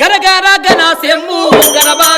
గరగర గణ sem గరబా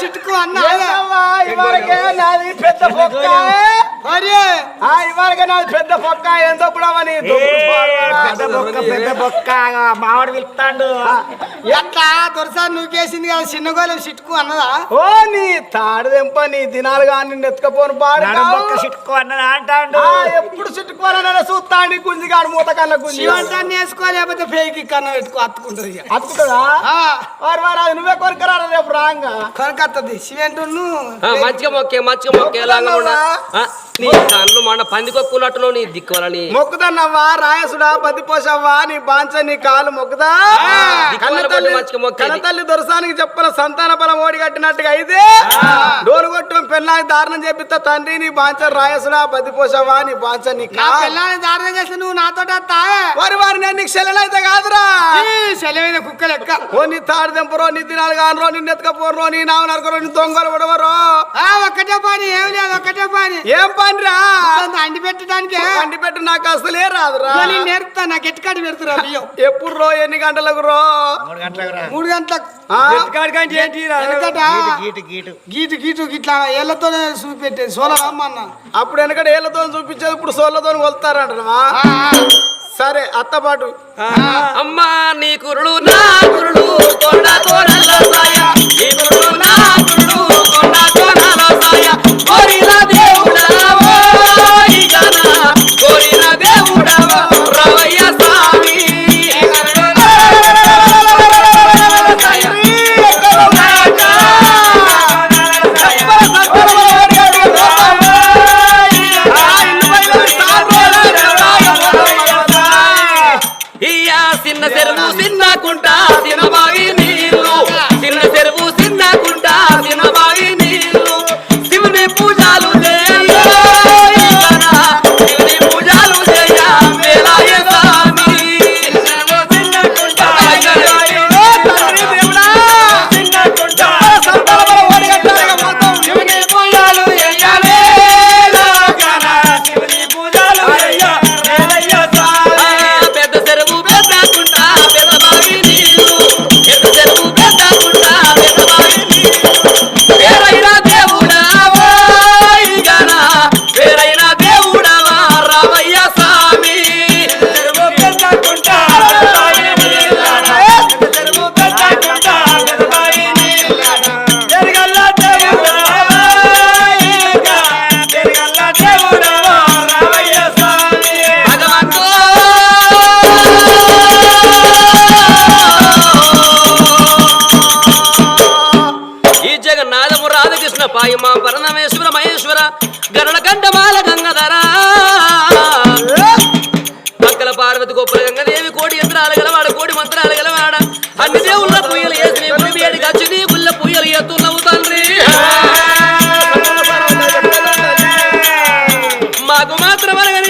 సిట్టుకు అన్నా ఇవరకే నాది పెద్ద ఆ ఇవరకే నాది పెద్ద పొక్క ఎంత పుడవని పెద్ద పొక్క పెద్ద పొక్క మామిడి పిలుస్తాడు ఎట్లా? దొరసారి నువ్వేసింది కదా చిన్నగోలు సిట్టుకు అన్నదా? ఓ నీ తాడు దెంప నీ దినాలు కానీ ఎత్తుకపోను పాడు బొక్క సిట్టుకో అన్నది అంటాడు? ఆ, ఎప్పుడు చుట్టుకోవాలన్నా చూస్తాండి గుంజి కాడు మూత కన్నా గుంజి. శివంతాన్ని వేసుకో లేకపోతే పేకి కన్న పెట్టుకో అత్తుకుంటది ఆ, వారు వారు అది నువ్వే కొనుక్కరా రేపు రాంగా? కొనకత్తది శివంతును ఆ, మంచిగా మొక్కే మంచిగా మొక్కే లాగా నీ కళ్ళు మొన్న పందికొక్కున్నట్టును నీ దిక్కువలని. మొక్కుదన్నవ్వా రాయసుడా బతిపోసవ్వా నీ బాంచ నీ కాలు మొక్కుదా? మొక్కేది. కన్నతల్లి దొరసానికి చెప్పిన సంతాన బలం ఓడి కట్టినట్టుగా అయితే డోలు కొట్టం పెళ్ళానికి దారుణం చెప్పిస్తా తండ్రి నీ బాంచ రాయసుడా బతిపోసవ్వా నీ బాంచ నీ నా కాలు. పిల్లని దారుణం చేసి నువ్వు నాతో వారి వారి నేను నీకు సెలవులైతే కాదురా. సెలవైన కుక్క లెక్క. ఓ నీ తాడు దెంపరో నీ దినాలు కానరో నిన్ను ఎత్తుకపోరో నీ నావ నరకరో నీ దొంగలు పడవరో. ఆ, ఒక్కటే పని ఏం లేదు ఒక్కటే పని. ఏం అండి పెట్టడానికి? వండి పెట్టి నాకు అసలే రాదురా. నేను నేర్పుతా నాకు ఎట్టుకాడి పెడుతురా బియ్యం. ఎప్పుడు రో ఎన్ని గంటలకు రో? మూడు గంటలకు మూడు గంటలకు. ఆ? ఎందుకట గీటు గీటు గీటు. గీటు గిట్లా ఏళ్ళతోనే చూపెట్టేది సోలం అమ్మన్న అప్పుడు వెనకడ ఏళ్ళతో చూపించేది ఇప్పుడు సోళ్ళతో కొలుతారంటారా సరే అత్తపాటు అమ్మా gracias. పాయమేశ్వర పాయమా పరణమేశ్వర మహేశ్వర గరుడ కంఠమాల గంగధర. పక్కల పార్వతి గొప్పల గంగదేవి కోడి యంత్రాలు గలవాడ కోడి మంత్రాలు గలవాడ. అన్ని దేవుళ్ళ పుయ్యలు వేసి ఏడు గచ్చి నీ గుళ్ళ పూయలు ఎత్తులవు తండ్రి. మాకు మాత్రం అరగని